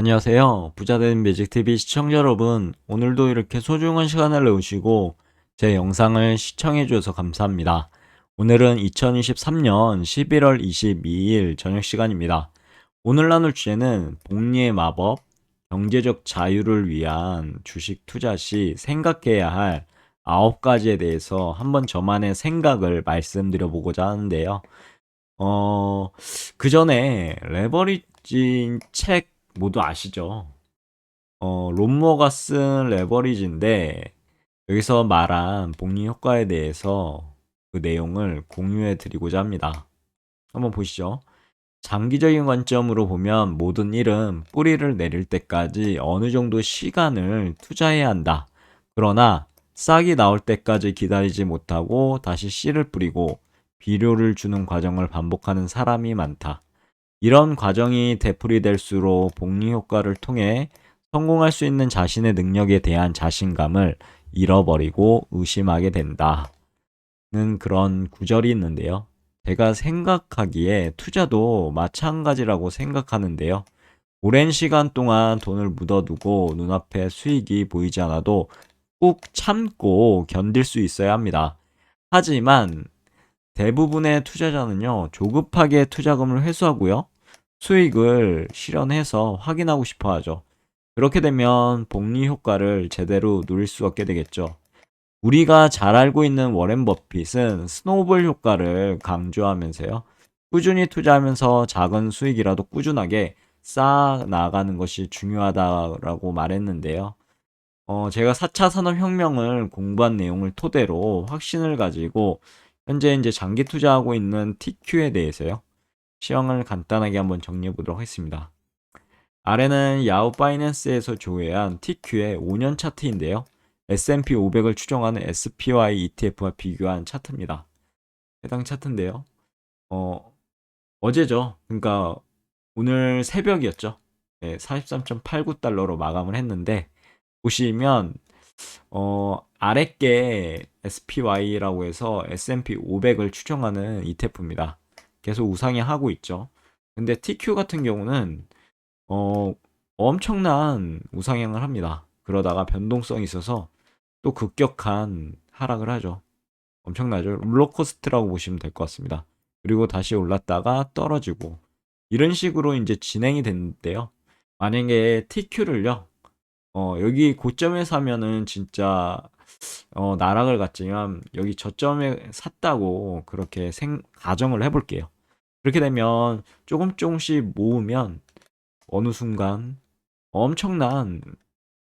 안녕하세요. 부자된 매직TV 시청자 여러분. 오늘도 이렇게 소중한 시간을 내오시고 제 영상을 시청해주셔서 감사합니다. 오늘은 2023년 11월 22일 저녁 시간입니다. 오늘 나눌 주제는 복리의 마법, 경제적 자유를 위한 주식 투자 시 생각해야 할 9가지에 대해서 한번 저만의 생각을 말씀드려 보고자 하는데요. 어, 그 전에 레버리지 책 모두 아시죠? 어, 롬머가 쓴 레버리지인데 여기서 말한 복리 효과에 대해서 그 내용을 공유해 드리고자 합니다. 한번 보시죠. 장기적인 관점으로 보면 모든 일은 뿌리를 내릴 때까지 어느 정도 시간을 투자해야 한다. 그러나 싹이 나올 때까지 기다리지 못하고 다시 씨를 뿌리고 비료를 주는 과정을 반복하는 사람이 많다. 이런 과정이 되풀이될수록 복리 효과를 통해 성공할 수 있는 자신의 능력에 대한 자신감을 잃어버리고 의심하게 된다 는 그런 구절이 있는데요. 제가 생각하기에 투자도 마찬가지라고 생각하는데요. 오랜 시간 동안 돈을 묻어두고 눈앞에 수익이 보이지 않아도 꾹 참고 견딜 수 있어야 합니다. 하지만 대부분의 투자자는요, 조급하게 투자금을 회수하고요, 수익을 실현해서 확인하고 싶어 하죠. 그렇게 되면 복리 효과를 제대로 누릴 수 없게 되겠죠. 우리가 잘 알고 있는 워렌 버핏은 스노우볼 효과를 강조하면서요. 꾸준히 투자하면서 작은 수익이라도 꾸준하게 쌓아 나가는 것이 중요하다라고 말했는데요. 어, 제가 4차 산업혁명을 공부한 내용을 토대로 확신을 가지고 현재 이제 장기 투자하고 있는 TQ에 대해서요. 시황을 간단하게 한번 정리해 보도록 하겠습니다. 아래는 야후 파이낸스에서 조회한 TQ의 5년 차트인데요. S&P 500을 추정하는 SPY ETF와 비교한 차트입니다. 해당 차트인데요. 어, 어제죠. 그러니까 오늘 새벽이었죠. 네, 43.89달러로 마감을 했는데 보시면 어, 아랫게 SPY라고 해서 S&P 500을 추정하는 ETF입니다. 계속 우상이 하고 있죠. 근데 TQ 같은 경우는 어, 엄청난 우상향을 합니다. 그러다가 변동성이 있어서 또 급격한 하락을 하죠. 엄청나죠. 롤러코스트라고 보시면 될 것 같습니다. 그리고 다시 올랐다가 떨어지고 이런 식으로 이제 진행이 됐는데요. 만약에 TQ를요, 어, 여기 고점에 사면은 진짜 어, 나락을 갔지만 여기 저점에 샀다고 그렇게 생, 가정을 해볼게요. 그렇게 되면 조금 조금씩 모으면 어느 순간 엄청난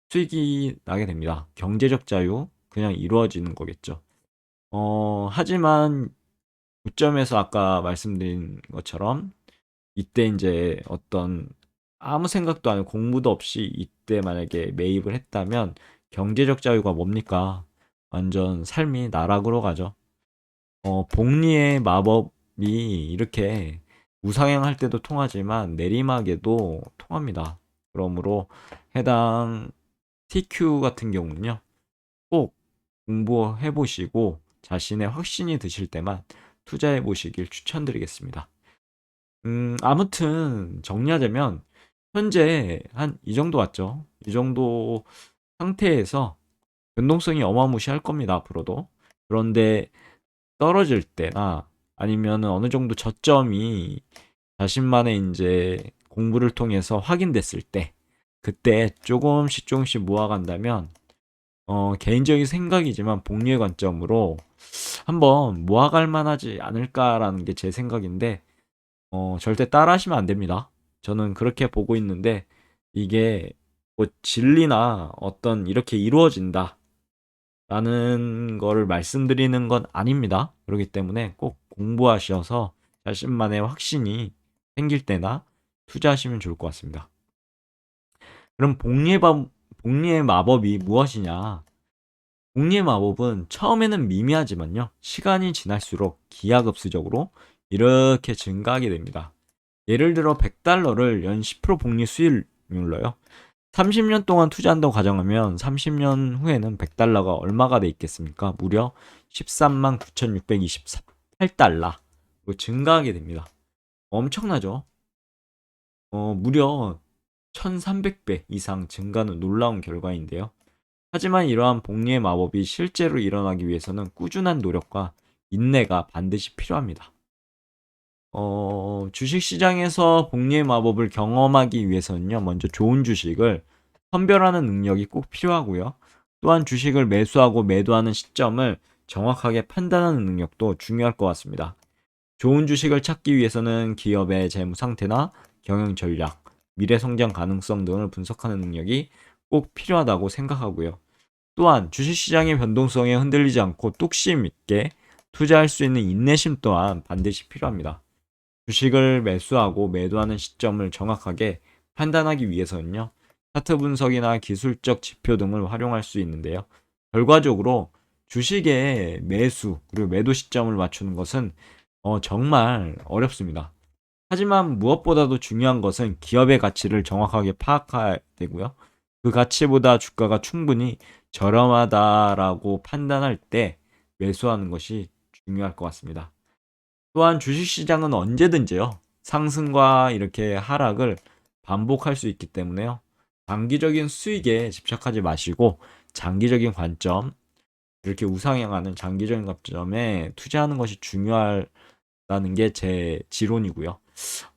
수익이 나게 됩니다. 경제적 자유 그냥 이루어지는 거겠죠. 어, 하지만 고점에서 아까 말씀드린 것처럼 이때 이제 어떤 아무 생각도 안 공부도 없이 이때 만약에 매입을 했다면 경제적 자유가 뭡니까? 완전 삶이 나락으로 가죠. 어, 복리의 마법이 이렇게 우상향할 때도 통하지만 내리막에도 통합니다. 그러므로 해당 TQ 같은 경우는요. 꼭 공부해 보시고 자신의 확신이 드실 때만 투자해 보시길 추천드리겠습니다. 음, 아무튼 정리하자면 현재 한 이 정도 왔죠. 이 정도 상태에서 변동성이 어마무시할 겁니다. 앞으로도. 그런데 떨어질 때나 아니면 어느 정도 저점이 자신만의 이제 공부를 통해서 확인됐을 때 그때 조금씩 조금씩 모아간다면 어, 개인적인 생각이지만 복리의 관점으로 한번 모아갈 만하지 않을까라는 게 제 생각인데 어, 절대 따라 하시면 안 됩니다. 저는 그렇게 보고 있는데 이게 뭐 진리나 어떤 이렇게 이루어진다 라는 거를 말씀드리는 건 아닙니다. 그렇기 때문에 꼭 공부하셔서 자신만의 확신이 생길 때나 투자하시면 좋을 것 같습니다. 그럼 복리의, 밥, 복리의 마법이 무엇이냐? 복리의 마법은 처음에는 미미하지만요. 시간이 지날수록 기하급수적으로 이렇게 증가하게 됩니다. 예를 들어 100달러를 연 10% 복리 수익률로요. 30년 동안 투자한다고 가정하면 30년 후에는 100달러가 얼마가 돼 있겠습니까? 무려 13만 9,628달러 증가하게 됩니다. 엄청나죠? 어, 무려 1300배 이상 증가는 놀라운 결과인데요. 하지만 이러한 복리의 마법이 실제로 일어나기 위해서는 꾸준한 노력과 인내가 반드시 필요합니다. 어, 주식시장에서 복리의 마법을 경험하기 위해서는요, 먼저 좋은 주식을 선별하는 능력이 꼭 필요하고요. 또한 주식을 매수하고 매도하는 시점을 정확하게 판단하는 능력도 중요할 것 같습니다. 좋은 주식을 찾기 위해서는 기업의 재무 상태나 경영 전략, 미래 성장 가능성 등을 분석하는 능력이 꼭 필요하다고 생각하고요. 또한 주식시장의 변동성에 흔들리지 않고 뚝심 있게 투자할 수 있는 인내심 또한 반드시 필요합니다. 주식을 매수하고 매도하는 시점을 정확하게 판단하기 위해서는요. 차트 분석이나 기술적 지표 등을 활용할 수 있는데요. 결과적으로 주식의 매수 그리고 매도 시점을 맞추는 것은 어, 정말 어렵습니다. 하지만 무엇보다도 중요한 것은 기업의 가치를 정확하게 파악해야 되고요. 그 가치보다 주가가 충분히 저렴하다라고 판단할 때 매수하는 것이 중요할 것 같습니다. 또한 주식시장은 언제든지요. 상승과 이렇게 하락을 반복할 수 있기 때문에요. 단기적인 수익에 집착하지 마시고 장기적인 관점, 이렇게 우상향하는 장기적인 관점에 투자하는 것이 중요하다는 게 제 지론이고요.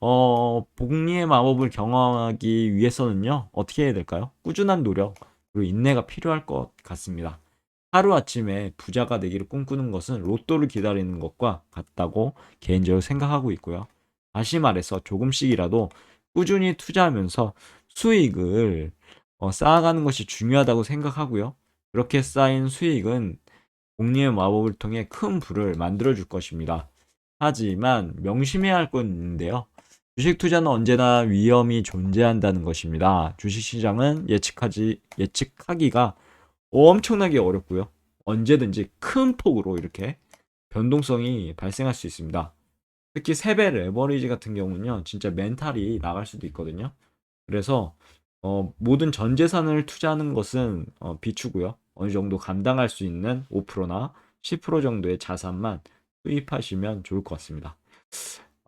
어, 복리의 마법을 경험하기 위해서는요, 어떻게 해야 될까요? 꾸준한 노력, 그리고 인내가 필요할 것 같습니다. 하루아침에 부자가 되기를 꿈꾸는 것은 로또를 기다리는 것과 같다고 개인적으로 생각하고 있고요. 다시 말해서 조금씩이라도 꾸준히 투자하면서 수익을 어, 쌓아가는 것이 중요하다고 생각하고요. 그렇게 쌓인 수익은 복리의 마법을 통해 큰 부를 만들어 줄 것입니다. 하지만 명심해야 할 건 있는데요. 주식 투자는 언제나 위험이 존재한다는 것입니다. 주식 시장은 예측하지 예측하기가 엄청나게 어렵고요. 언제든지 큰 폭으로 이렇게 변동성이 발생할 수 있습니다. 특히 세배 레버리지 같은 경우는요, 진짜 멘탈이 나갈 수도 있거든요. 그래서 어, 모든 전 재산을 투자하는 것은 어, 비추고요. 어느 정도 감당할 수 있는 5%나 10% 정도의 자산만 투입하시면 좋을 것 같습니다.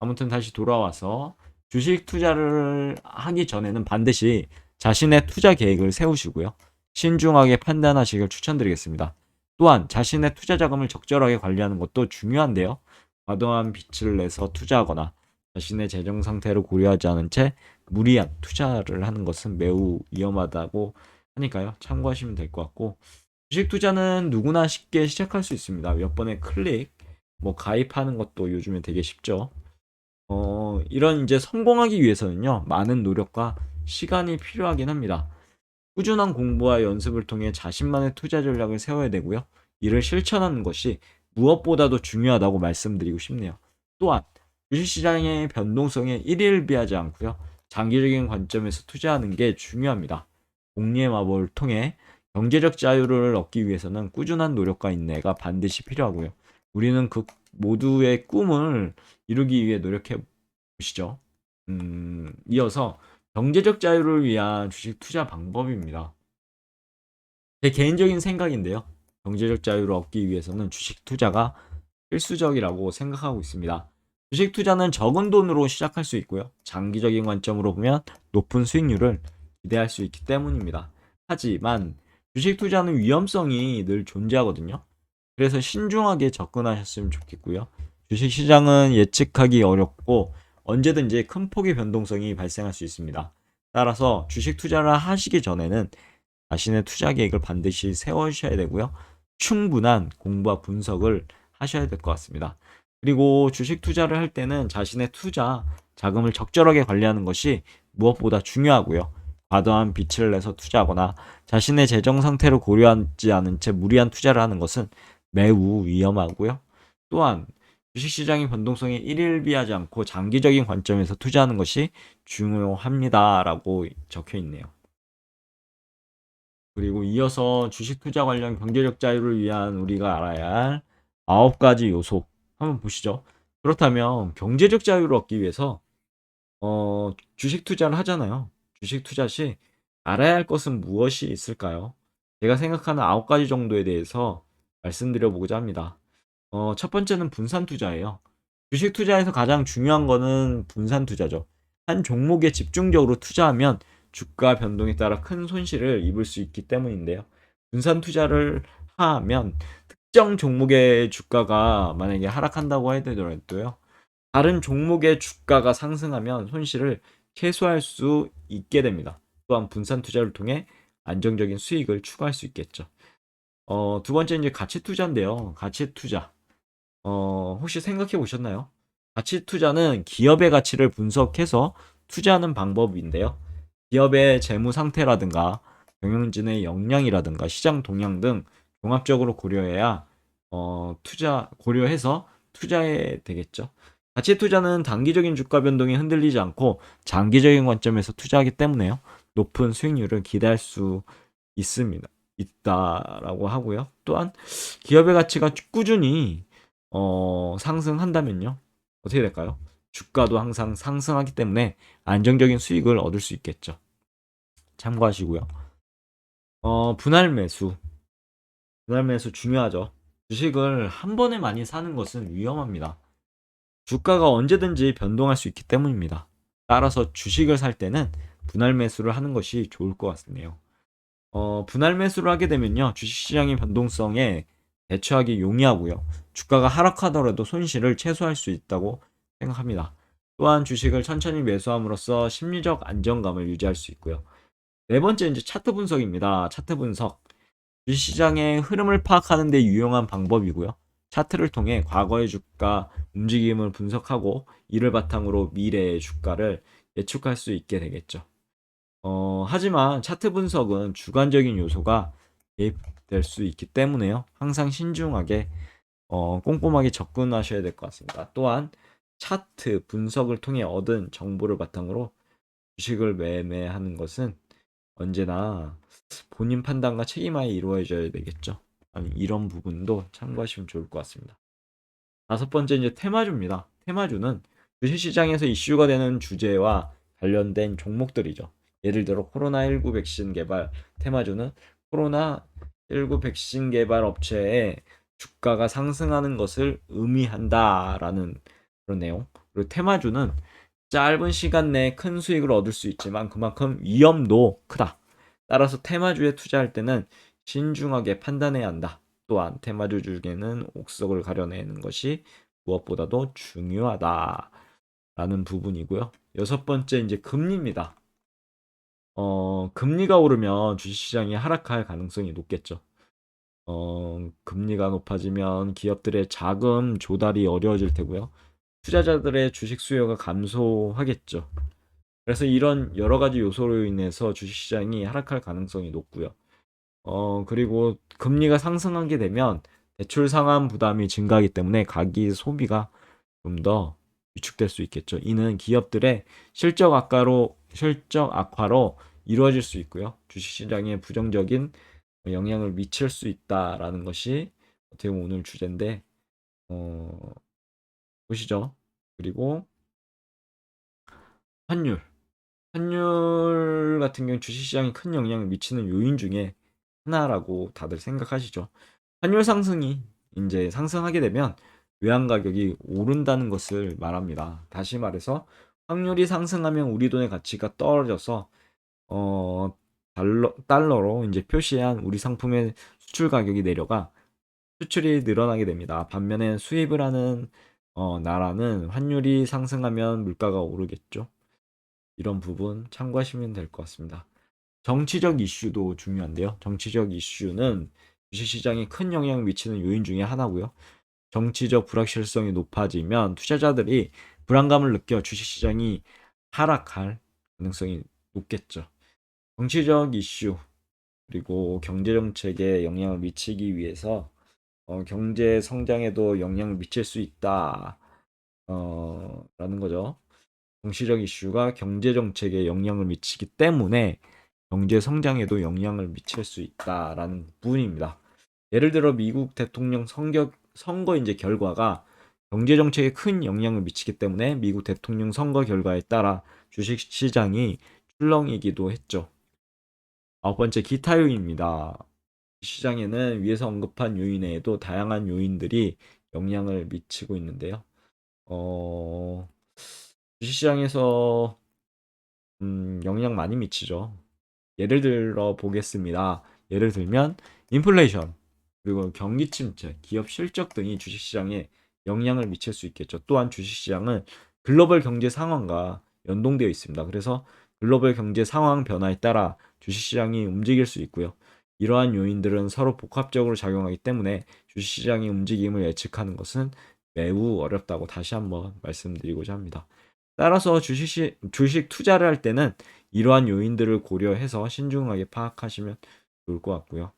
아무튼 다시 돌아와서 주식 투자를 하기 전에는 반드시 자신의 투자 계획을 세우시고요. 신중하게 판단하시길 추천드리겠습니다. 또한 자신의 투자 자금을 적절하게 관리하는 것도 중요한데요. 과도한 빚을 내서 투자하거나 자신의 재정 상태를 고려하지 않은 채 무리한 투자를 하는 것은 매우 위험하다고 하니까요. 참고하시면 될 것 같고 주식 투자는 누구나 쉽게 시작할 수 있습니다. 몇 번의 클릭, 뭐 가입하는 것도 요즘에 되게 쉽죠. 어, 이런 이제 성공하기 위해서는요. 많은 노력과 시간이 필요하긴 합니다. 꾸준한 공부와 연습을 통해 자신만의 투자 전략을 세워야 되고요. 이를 실천하는 것이 무엇보다도 중요하다고 말씀드리고 싶네요. 또한 주식시장의 변동성에 일일비하지 않고요. 장기적인 관점에서 투자하는 게 중요합니다. 복리의 마법을 통해 경제적 자유를 얻기 위해서는 꾸준한 노력과 인내가 반드시 필요하고요. 우리는 그 모두의 꿈을 이루기 위해 노력해 보시죠. 음, 이어서 경제적 자유를 위한 주식 투자 방법입니다. 제 개인적인 생각인데요. 경제적 자유를 얻기 위해서는 주식 투자가 필수적이라고 생각하고 있습니다. 주식 투자는 적은 돈으로 시작할 수 있고요. 장기적인 관점으로 보면 높은 수익률을 기대할 수 있기 때문입니다. 하지만 주식 투자는 위험성이 늘 존재하거든요. 그래서 신중하게 접근하셨으면 좋겠고요. 주식 시장은 예측하기 어렵고 언제든지 큰 폭의 변동성이 발생할 수 있습니다. 따라서 주식 투자를 하시기 전에는 자신의 투자 계획을 반드시 세워주셔야 되고요. 충분한 공부와 분석을 하셔야 될 것 같습니다. 그리고 주식 투자를 할 때는 자신의 투자 자금을 적절하게 관리하는 것이 무엇보다 중요하고요. 과도한 빚을 내서 투자하거나 자신의 재정 상태를 고려하지 않은 채 무리한 투자를 하는 것은 매우 위험하고요. 또한 주식시장의 변동성에 일일비하지 않고 장기적인 관점에서 투자하는 것이 중요합니다라고 적혀 있네요. 그리고 이어서 주식 투자 관련 경제적 자유를 위한 우리가 알아야 할 아홉 가지 요소 한번 보시죠. 그렇다면 경제적 자유를 얻기 위해서 어, 주식 투자를 하잖아요. 주식 투자 시 알아야 할 것은 무엇이 있을까요? 제가 생각하는 아홉 가지 정도에 대해서 말씀드려 보고자 합니다. 어, 첫 번째는 분산 투자예요. 주식 투자에서 가장 중요한 거는 분산 투자죠. 한 종목에 집중적으로 투자하면 주가 변동에 따라 큰 손실을 입을 수 있기 때문인데요. 분산 투자를 하면 특정 종목의 주가가 만약에 하락한다고 하더라도요. 다른 종목의 주가가 상승하면 손실을 최소화할 수 있게 됩니다. 또한 분산 투자를 통해 안정적인 수익을 추가할 수 있겠죠. 어, 두 번째 이제 가치 투자인데요. 가치 투자. 어, 혹시 생각해 보셨나요? 가치 투자는 기업의 가치를 분석해서 투자하는 방법인데요. 기업의 재무 상태라든가 경영진의 역량이라든가 시장 동향 등 종합적으로 고려해야 어, 투자 고려해서 투자해 되겠죠. 가치 투자는 단기적인 주가 변동에 흔들리지 않고 장기적인 관점에서 투자하기 때문에요. 높은 수익률을 기대할 수 있습니다. 있다라고 하고요. 또한 기업의 가치가 꾸준히 어, 상승한다면요. 어떻게 될까요? 주가도 항상 상승하기 때문에 안정적인 수익을 얻을 수 있겠죠. 참고하시고요. 어, 분할 매수. 분할 매수 중요하죠. 주식을 한 번에 많이 사는 것은 위험합니다. 주가가 언제든지 변동할 수 있기 때문입니다. 따라서 주식을 살 때는 분할 매수를 하는 것이 좋을 것 같네요. 어, 분할 매수를 하게 되면요. 주식시장의 변동성에 대처하기 용이하고요. 주가가 하락하더라도 손실을 최소화할 수 있다고 생각합니다. 또한 주식을 천천히 매수함으로써 심리적 안정감을 유지할 수 있고요. 네 번째 이제 차트 분석입니다. 차트 분석. 주식시장의 흐름을 파악하는 데 유용한 방법이고요. 차트를 통해 과거의 주가 움직임을 분석하고 이를 바탕으로 미래의 주가를 예측할 수 있게 되겠죠. 어, 하지만 차트 분석은 주관적인 요소가 개입될 수 있기 때문에요. 항상 신중하게 어, 꼼꼼하게 접근하셔야 될 것 같습니다. 또한 차트 분석을 통해 얻은 정보를 바탕으로 주식을 매매하는 것은 언제나 본인 판단과 책임하에 이루어져야 되겠죠. 이런 부분도 참고하시면 좋을 것 같습니다. 다섯 번째 이제 테마주입니다. 테마주는 주식시장에서 이슈가 되는 주제와 관련된 종목들이죠. 예를 들어 코로나19 백신 개발 테마주는 코로나19 백신 개발 업체의 주가가 상승하는 것을 의미한다라는 그런 내용. 그리고 테마주는 짧은 시간 내에 큰 수익을 얻을 수 있지만 그만큼 위험도 크다. 따라서 테마주에 투자할 때는 신중하게 판단해야 한다. 또한 테마주 중에는 옥석을 가려내는 것이 무엇보다도 중요하다. 라는 부분이고요. 여섯 번째 이제 금리입니다. 어, 금리가 오르면 주식시장이 하락할 가능성이 높겠죠. 어, 금리가 높아지면 기업들의 자금 조달이 어려워질 테고요. 투자자들의 주식 수요가 감소하겠죠. 그래서 이런 여러 가지 요소로 인해서 주식시장이 하락할 가능성이 높고요. 어, 그리고 금리가 상승하게 되면 대출 상환 부담이 증가하기 때문에 가기 소비가 좀 더 위축될 수 있겠죠. 이는 기업들의 실적 악화로 실적 악화로 이루어질 수 있고요. 주식시장에 부정적인 영향을 미칠 수 있다라는 것이 어떻게 보면 오늘 주제인데 어, 보시죠. 그리고 환율. 환율 같은 경우 주식시장에 큰 영향을 미치는 요인 중에 하나라고 다들 생각하시죠. 환율 상승이 이제 상승하게 되면 외환 가격이 오른다는 것을 말합니다. 다시 말해서 환율이 상승하면 우리 돈의 가치가 떨어져서 어 달러 달러로 이제 표시한 우리 상품의 수출 가격이 내려가 수출이 늘어나게 됩니다. 반면에 수입을 하는 어, 나라는 환율이 상승하면 물가가 오르겠죠. 이런 부분 참고하시면 될 것 같습니다. 정치적 이슈도 중요한데요. 정치적 이슈는 주식시장에 큰 영향을 미치는 요인 중에 하나고요. 정치적 불확실성이 높아지면 투자자들이 불안감을 느껴 주식시장이 하락할 가능성이 높겠죠. 정치적 이슈 그리고 경제 정책에 영향을 미치기 위해서 어, 경제 성장에도 영향을 미칠 수 있다. 어, 라는 거죠. 정치적 이슈가 경제 정책에 영향을 미치기 때문에 경제 성장에도 영향을 미칠 수 있다라는 부분입니다. 예를 들어 미국 대통령 선거, 이제 결과가 경제 정책에 큰 영향을 미치기 때문에 미국 대통령 선거 결과에 따라 주식 시장이 출렁이기도 했죠. 아홉 번째 기타 요인입니다. 시장에는 위에서 언급한 요인 외에도 다양한 요인들이 영향을 미치고 있는데요. 어, 주식시장에서 음, 영향 많이 미치죠. 예를 들어 보겠습니다. 예를 들면 인플레이션 그리고 경기 침체, 기업 실적 등이 주식시장에 영향을 미칠 수 있겠죠. 또한 주식시장은 글로벌 경제 상황과 연동되어 있습니다. 그래서 글로벌 경제 상황 변화에 따라 주식시장이 움직일 수 있고요. 이러한 요인들은 서로 복합적으로 작용하기 때문에 주식시장의 움직임을 예측하는 것은 매우 어렵다고 다시 한번 말씀드리고자 합니다. 따라서 주식, 주식 투자를 할 때는 이러한 요인들을 고려해서 신중하게 파악하시면 좋을 것 같고요.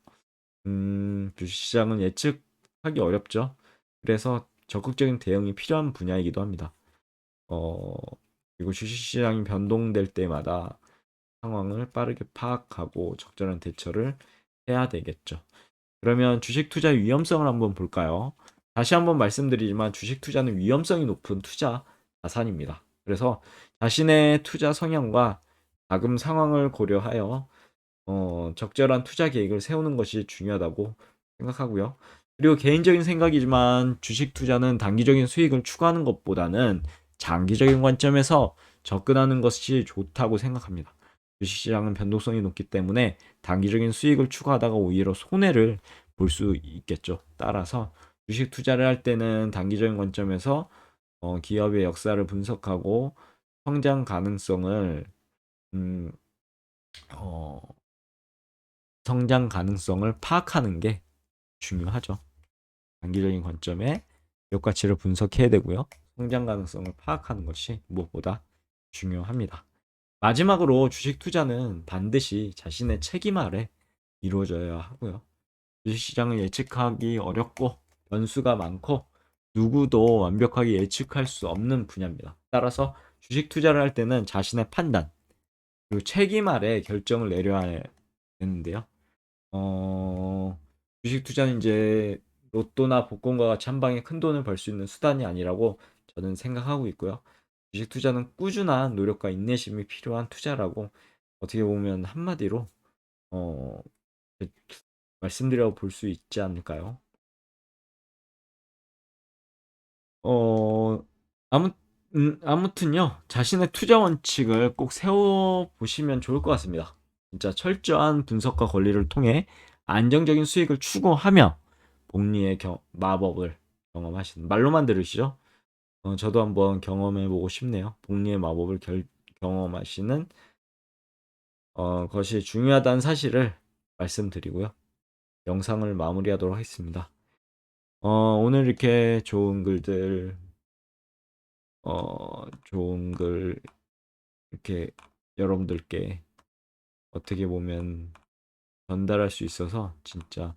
음, 주식시장은 예측하기 어렵죠. 그래서 적극적인 대응이 필요한 분야이기도 합니다. 어, 그리고 주식시장이 변동될 때마다 상황을 빠르게 파악하고 적절한 대처를 해야 되겠죠. 그러면 주식 투자의 위험성을 한번 볼까요? 다시 한번 말씀드리지만 주식 투자는 위험성이 높은 투자 자산입니다. 그래서 자신의 투자 성향과 자금 상황을 고려하여 어, 적절한 투자 계획을 세우는 것이 중요하다고 생각하고요. 그리고 개인적인 생각이지만 주식 투자는 단기적인 수익을 추구하는 것보다는 장기적인 관점에서 접근하는 것이 좋다고 생각합니다. 주식시장은 변동성이 높기 때문에 단기적인 수익을 추구하다가 오히려 손해를 볼 수 있겠죠. 따라서 주식 투자를 할 때는 단기적인 관점에서 어, 기업의 역사를 분석하고 성장 가능성을 음, 어, 성장 가능성을 파악하는 게 중요하죠. 단기적인 관점에 기업 가치를 분석해야 되고요. 성장 가능성을 파악하는 것이 무엇보다 중요합니다. 마지막으로 주식 투자는 반드시 자신의 책임 아래 이루어져야 하고요. 주식시장을 예측하기 어렵고 변수가 많고 누구도 완벽하게 예측할 수 없는 분야입니다. 따라서 주식 투자를 할 때는 자신의 판단 그리고 책임 아래 결정을 내려야 되는데요. 어, 주식 투자는 이제 로또나 복권과 같이 한 방에 큰 돈을 벌 수 있는 수단이 아니라고 저는 생각하고 있고요. 주식 투자는 꾸준한 노력과 인내심이 필요한 투자라고 어떻게 보면 한마디로 어, 말씀드려 볼 수 있지 않을까요? 어, 아무, 음, 아무튼요, 자신의 투자 원칙을 꼭 세워보시면 좋을 것 같습니다. 진짜 철저한 분석과 권리를 통해 안정적인 수익을 추구하며 복리의 겨, 마법을 경험하시는 말로만 들으시죠? 어, 저도 한번 경험해보고 싶네요. 복리의 마법을 결, 경험하시는 어, 것이 중요하다는 사실을 말씀드리고요. 영상을 마무리하도록 하겠습니다. 어, 오늘 이렇게 좋은 글들, 어, 좋은 글, 이렇게 여러분들께 어떻게 보면 전달할 수 있어서 진짜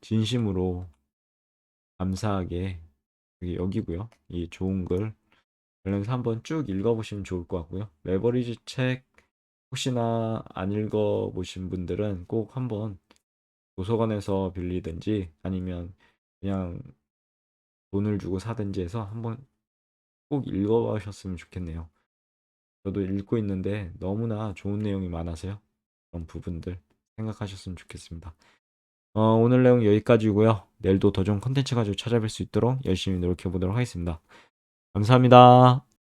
진심으로 감사하게 여기고요. 이 좋은 글 관련해서 한번 쭉 읽어보시면 좋을 것 같고요. 레버리지 책 혹시나 안 읽어보신 분들은 꼭 한번 도서관에서 빌리든지 아니면 그냥 돈을 주고 사든지 해서 한번 꼭 읽어보셨으면 좋겠네요. 저도 읽고 있는데 너무나 좋은 내용이 많아서요. 그런 부분들 생각하셨으면 좋겠습니다. 어, 오늘 내용 여기까지고요. 내일도 더 좋은 컨텐츠 가지고 찾아뵐 수 있도록 열심히 노력해 보도록 하겠습니다. 감사합니다.